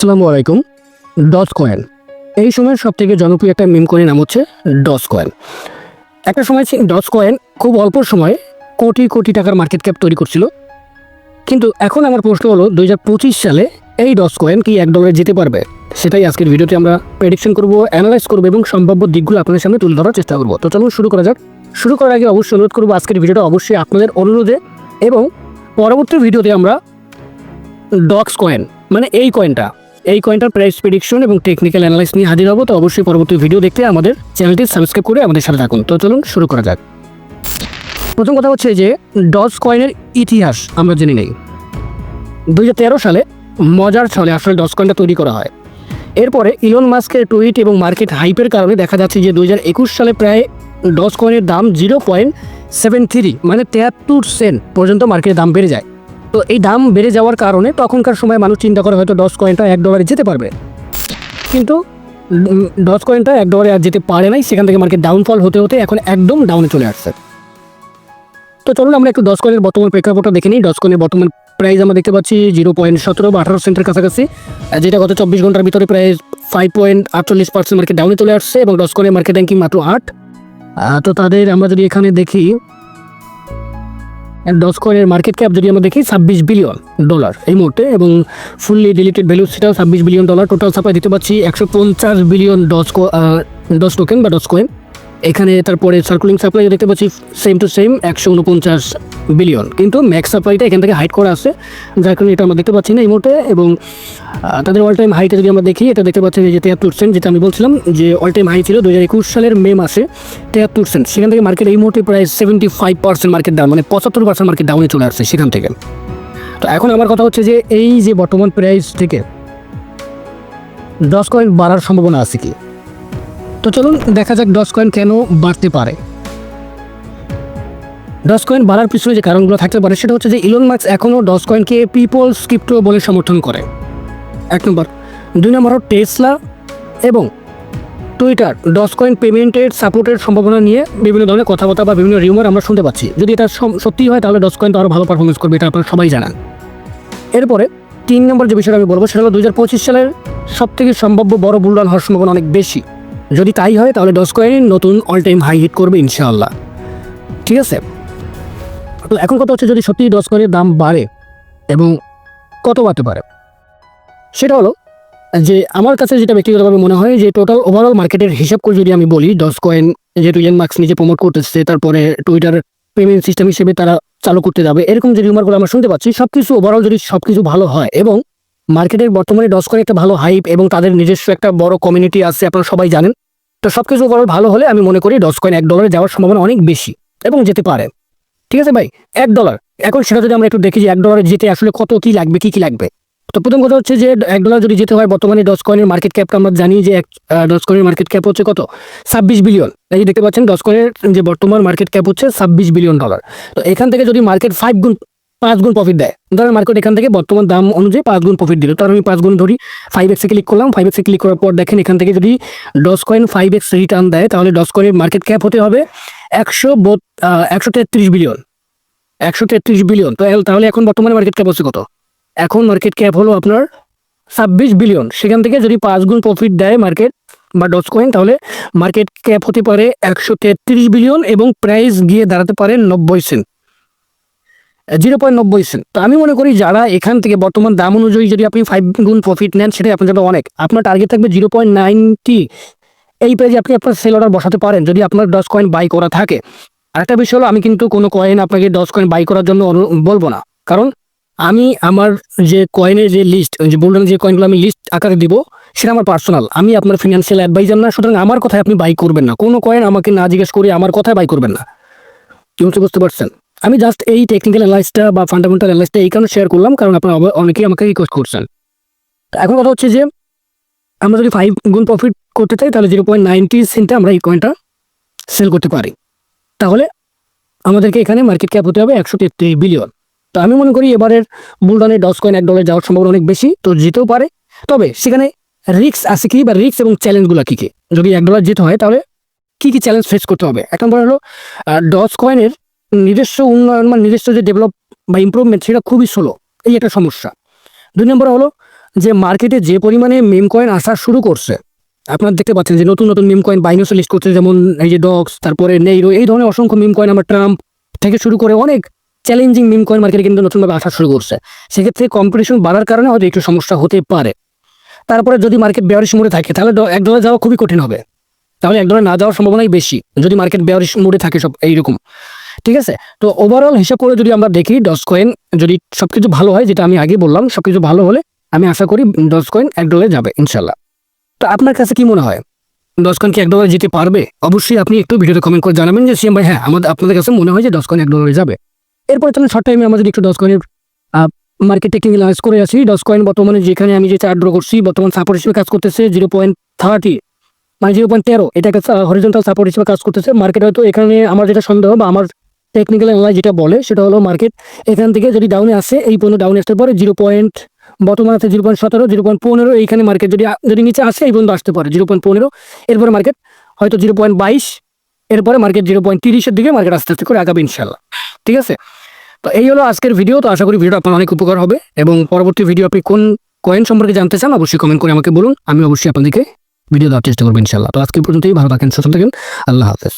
আসসালামু আলাইকুম DOS coin এই সময়ের সব থেকে জনপ্রিয় একটা মিম কয়েন নাম হচ্ছে ডস কয়েন একটা সময় ডস কয়েন খুব অল্প সময়ে কোটি কোটি টাকার মার্কেট ক্যাপ তৈরি করছিল। কিন্তু এখন আমার প্রশ্ন হলো দু হাজার পঁচিশ সালে এই ডস কয়েন কি এক ডলারে যেতে পারবে? সেটাই আজকের ভিডিওতে আমরা প্রেডিকশন করব অ্যানালাইজ করব এবং সম্ভাব্য দিকগুলো আপনাদের সামনে তুলে ধরার চেষ্টা করব। তো চলুন শুরু করা যাক। শুরু করার আগে অবশ্যই অনুরোধ করব, আজকের ভিডিওটা অবশ্যই আপনাদের অনুরোধে এবং পরবর্তী ভিডিওতে আমরা ডক্স কয়েন মানে এই কয়েনটা এই কয়েনটার প্রাইস প্রেডিকশন এবং টেকনিক্যাল অ্যানালাইস নিয়ে হাজির হব, তো অবশ্যই পরবর্তী ভিডিও দেখতে আমাদের চ্যানেলটি সাবস্ক্রাইব করে আমাদের সাথে থাকুন। তো চলুন শুরু করা যাক। প্রথম কথা হচ্ছে যে ডজ কয়েনের ইতিহাস আমরা জেনে নেই। দুই হাজার তেরো সালে মজার ছলে আসলে ডজ কয়েনটা তৈরি করা হয়। এরপরে ইলন মাস্কের টুইট এবং মার্কেট হাইপের কারণে দেখা যাচ্ছে যে দুই হাজার একুশ সালে প্রায় ডজ কয়েনের দাম জিরো পয়েন্ট সেভেন থ্রি মানে তেহাত্তর সেন্ট পর্যন্ত মার্কেটের দাম বেড়ে যায়। তো এই দাম বেড়ে যাওয়ার কারণে তখনকার সময় মানুষ চিন্তা করে হয়তো দশ কয়েনটা এক ডলারে যেতে পারবে। কিন্তু দশ কয়েনটা এক ডলারে আর যেতে পারে নাই, সেখান থেকে মার্কেট ডাউনফল হতে হতে এখন একদম ডাউনে চলে আসছে। তো চলুন আমরা একটু দশ কয়েনের বর্তমান প্রেক্ষাপটটা দেখে নিই। দশ কয়েনের বর্তমান প্রাইস আমরা দেখতে পাচ্ছি জিরো পয়েন্ট সতেরো বা আঠারো সেন্টের কাছাকাছি। যেটা গত চব্বিশ ঘণ্টার ভিতরে প্রায় ফাইভ পয়েন্ট আটচল্লিশ পার্সেন্ট মার্কেট ডাউনে চলে আসছে এবং দশ কয়েনের মার্কেট র্যাঙ্কিং মাত্র আট। তো তাদের আমরা যদি এখানে দেখি ডস কয়েনের মার্কেট ক্যাপ যদি আমরা দেখি, ছাব্বিশ বিলিয়ন ডলার এই মুহূর্তে এবং ফুললি ডিলিটেড ভ্যালু সেটাও ছাব্বিশ বিলিয়ন ডলার টোটাল সাপ্লাই দিতে পারছি একশো পঞ্চাশ বিলিয়ন ডস ডস টোকেন বা দশ কয়েন এখানে তারপরে সার্কুলিং সাপ্লাই দেখতে পাচ্ছি সেম টু সেম একশো উনপঞ্চাশ বিলিয়ন কিন্তু ম্যাক্স সাপ্লাইটা এখান থেকে হাইট করা আছে, যার কারণে এটা আমরা দেখতে পাচ্ছি না এই মুহূর্তে। এবং তাদের অল টাইম হাইটে যদি আমরা দেখি, এটা দেখতে পাচ্ছি যে তেয়াত্তর সেন্ট যেটা আমি বলছিলাম যে অল টাইম হাই ছিল দু হাজার একুশ সালের মে মাসে। তেয়াত্তর সেন্ট সেখান থেকে মার্কেট এই মুহূর্তে প্রায় seventy five percent market down মানে পঁচাত্তর পার্সেন্ট মার্কেট ডাউনে চলে আসছে সেখান থেকে। তো এখন আমার কথা হচ্ছে যে এই যে বর্তমান প্রাইস থেকে দশ কয়েন বাড়ার সম্ভাবনা আছে কি? তো চলুন দেখা যাক ডস কয়েন কেন বাড়তে পারে। ডস কয়েন বাড়ার পিছনে যে কারণগুলো থাকতে পারে সেটা হচ্ছে যে ইলন মার্কস এখনও ডস কয়েনকে পিপলস ক্রিপ্টো বলে সমর্থন করে। এক নম্বর। দুই নম্বর হলো টেসলা এবং টুইটার ডস কয়েন পেমেন্টের সাপোর্টের সম্ভাবনা নিয়ে বিভিন্ন ধরনের কথাবার্তা বা বিভিন্ন রিউমার আমরা শুনতে পাচ্ছি। যদি এটা সত্যি হয়, তাহলে ডস কয়েন তো আরও ভালো পারফরমেন্স করবে, এটা আপনারা সবাই জানান। এরপরে তিন নম্বর যে বিষয়টা আমি বলব, সেটা হলো দু হাজার পঁচিশ সালের সব থেকে সম্ভাব্য বড় বুলডান হওয়ার সম্ভাবনা অনেক বেশি। যদি তাই হয়, তাহলে ডস কয়েন নতুন অল টাইম হাই হিট করবে ইনশাআল্লাহ। ঠিক আছে? তো এখন কথা হচ্ছে, যদি সত্যি ডস কয়েনের দাম বাড়ে, এবং কত বাড়তে পারে? সেটা হলো যে, আমার কাছে যেটা ব্যক্তিগতভাবে মনে হয় যে টোটাল ওভারঅল মার্কেটের হিসাব করে যদি আমি বলি ডস কয়েন যেহেতু ইয়েন মার্কস নিজে প্রমোট করতেছে, তারপরে টুইটার পেমেন্ট সিস্টেম হিসেবে তারা চালু করতে যাবে, এরকম যে রিউমারগুলো আমরা শুনতে পাচ্ছি সব কিছু ওভারঅল যদি সব কিছু ভালো হয়, এবং মার্কেটের বর্তমানে ডস কয়েন একটা ভালো হাইপ এবং তাদের নিজস্ব একটা বড় কমিউনিটি আছে, আপনারা সবাই জানেন। তো সব কিছু ওভারঅল ভালো হলে আমি মনে করি ডস কয়েন এক ডলারে যাওয়ার সম্ভাবনা অনেক বেশি এবং যেতে পারে। ঠিক আছে ভাই? এক ডলার এখন সেটা যদি আমরা একটু দেখি যে এক ডলারে যেতে আসলে কত কি লাগবে, কি কি লাগবে? তো প্রথম কথা হচ্ছে যে এক ডলার যদি যেতে হয় বর্তমানে ডস কয়েনের মার্কেট ক্যাপটা আমরা জানি যে এক ডস কয়েনের মার্কেট ক্যাপ হচ্ছে কত? ছাব্বিশ বিলিয়ন এই যে দেখতে পাচ্ছেন ডস কয়েনের যে বর্তমান মার্কেট ক্যাপ হচ্ছে ছাব্বিশ বিলিয়ন ডলার তো এখান থেকে যদি মার্কেট ফাইভ গুণ পাঁচ গুণ প্রফিট দেয়। ধরেন মার্কেট এখান থেকে বর্তমান দাম অনুযায়ী পাঁচ গুণ প্রফিট দিল। তার আমি পাঁচ গুণ ধরি ফাইভ এক্সে ক্লিক করলাম। ফাইভ এক্সে ক্লিক করার পর দেখেন এখান থেকে যদি Doge coin five X return দেয়, তাহলে ডস কয়েনের মার্কেট ক্যাপ হতে হবে একশো একশো তেত্রিশ বিলিয়ন একশো তেত্রিশ বিলিয়ন তো তাহলে এখন বর্তমানে মার্কেট ক্যাপ হচ্ছে কত? এখন মার্কেট ক্যাপ হলো আপনার ছাব্বিশ বিলিয়ন সেখান থেকে যদি পাঁচ গুণ প্রফিট দেয় মার্কেট বা ডচ কয়েন তাহলে মার্কেট ক্যাপ হতে পারে একশো তেত্রিশ বিলিয়ন এবং প্রাইস গিয়ে দাঁড়াতে পারে নব্বই সেন্ট জিরো পয়েন্ট নব্বই সেন্ট তো আমি মনে করি যারা এখান থেকে বর্তমান দাম অনুযায়ী যদি আপনি ফাইভ গুণ প্রফিট নেন, সেটাই আপনার জন্য অনেক। আপনার টার্গেট থাকবে জিরো পয়েন্ট নাইনটি এই প্রাইজে আপনি আপনার সেল অর্ডার বসাতে পারেন, যদি আপনার দশ কয়েন বাই করা থাকে। আরেকটা বিষয় হলো, আমি কিন্তু কোনো কয়েন আপনাকে দশ কয়েন বাই করার জন্য বলব না। কারণ আমি আমার যে কয়েনের যে লিস্ট যে বললেন যে কয়েনগুলো আমি লিস্ট আকারে দিব, সেটা আমার পার্সোনাল আমি আপনার ফিনান্সিয়াল অ্যাডভাইজার না, সুতরাং আমার কথায় আপনি বাই করবেন না। কোনো কয়েন আমাকে না জিজ্ঞেস করে আমার কথায় বাই করবেন না। কি হচ্ছে বুঝতে পারছেন? আমি জাস্ট এই টেকনিক্যাল অ্যানালাইসটা বা ফান্ডামেন্টাল অ্যানালাইসটা এই কারণে শেয়ার করলাম, কারণ আপনারা অনেকেই আমাকে রিকোয়েস্ট করছেন। এখন কথা হচ্ছে যে, আমরা যদি ফাইভ গুণ প্রফিট করতে চাই, তাহলে জিরো পয়েন্ট নাইনটি সেন্টে আমরা এই কয়েনটা সেল করতে পারি। তাহলে আমাদেরকে এখানে মার্কেট ক্যাপ হতে হবে একশো তেত্রিশ বিলিয়ন তো আমি মনে করি এবারের মূলধনে দশ কয়েন এক ডলার যাওয়ার সম্ভাবনা অনেক বেশি, তো যেতেও পারে। তবে সেখানে রিস্ক আছে কি বা রিক্স এবং চ্যালেঞ্জগুলো কী কী? যদি এক ডলার যেতে হয়, তাহলে কী কী চ্যালেঞ্জ ফেস করতে হবে? এক নম্বর হলো ডস কয়েনের নিজস্ব উন্নয়ন বা নিজস্ব যে ডেভেলপ বা ইমপ্রুভমেন্ট সেটা খুবই স্লো এই একটা সমস্যা। দুই নম্বর হলো যে মার্কেটে যে পরিমাণে মিম কয়েন আসা শুরু করছে, আপনারা দেখতে পাচ্ছেন যে নতুন নতুন মিম কয়েন বাইনোসে লিস্ট করছে, যেমন এই যে ডগস তারপরে নেইরো এই ধরনের অসংখ্য মিম কয়েন আমার ট্রাম্প থেকে শুরু করে অনেক চ্যালেঞ্জিং মিম কয়েন মার্কেটে কিন্তু নতুনভাবে আসা শুরু করছে। সেক্ষেত্রে কম্পিটিশন বাড়ার কারণে হয়তো একটু সমস্যা হতে পারে। তারপরে যদি মার্কেট বেয়ারিশ মোড়ে থাকে, তাহলে এক ডলার যাওয়া খুবই কঠিন হবে। তাহলে এক ডলার না যাওয়ার সম্ভাবনাই বেশি, যদি মার্কেট বেয়ারিশ মোড়ে থাকে সব এইরকম। ঠিক আছে? তো ওভারঅল হিসাব করে যদি আমরা দেখি ডস কয়েন যদি সব কিছু ভালো হয়, যেটা আমি আগে বললাম সব কিছু ভালো হলে আমি আশা করি ডস কয়েন এক ডলারে যাবে ইনশাল্লাহ তো আপনার কাছে কি মনে হয়? ডস কয়েন কি এক ডলারে যেতে পারবে? অবশ্যই আপনি একটু ভিডিওতে কমেন্ট করে জানাবেন যে সিএম ভাই হ্যাঁ আমাদের, আপনাদের কাছে মনে হয় যে ডস কয়েন এক ডলারে যাবে। এরপরে তাহলে শর্ট টাইমে আমাদের একটু ডস কয়েনের মার্কেট টেকিং লাঞ্চ করে আসি ডস কয়েন বর্তমানে যেখানে আমি যে চার্ট ড্র করছি, বর্তমান সাপোর্ট হিসেবে কাজ করতেছে জিরো পয়েন্ট থার্টি মানে জিরো পয়েন্ট তেরো এটাকে হরিজন্টাল সাপোর্ট হিসেবে কাজ করতেছে। মার্কেট হয়তো এখানে আমার যেটা সন্দেহ বা আমার টেকনিক্যাল অ্যানালাইজ যেটা বলে, সেটা হলো মার্কেট এখান থেকে যদি ডাউনে আসে, এই পর্যন্ত ডাউনে আসতে পারে জিরো পয়েন্ট বর্তমান আছে জিরো পয়েন্ট সতেরো জিরো পয়েন্ট পনেরো, এইখানে মার্কেট যদি যদি নিচে আসে, এই পর্যন্ত আসতে পারে জিরো পয়েন্ট পনেরো। এরপরে মার্কেট হয়তো জিরো পয়েন্ট বাইশ, এরপরে মার্কেট জিরো পয়েন্ট তিরিশের দিকে মার্কেট আস্তে আস্তে করে আগাবে ইনশাল্লাহ ঠিক আছে? তো এই হলো আজকের ভিডিও তো আশা করি ভিডিওটা আপনার অনেক উপকার হবে এবং পরবর্তী ভিডিও আপনি কোন কয়েন সম্পর্কে জানতে চান, অবশ্যই কমেন্ট করে আমাকে বলুন। আমি অবশ্যই আপনাদেরকে ভিডিও দেওয়ার চেষ্টা করব ইনশাল্লাহ তো আজকে পর্যন্তই, ভালো থাকেন, সুস্থ থাকেন। আল্লাহ হাফেজ।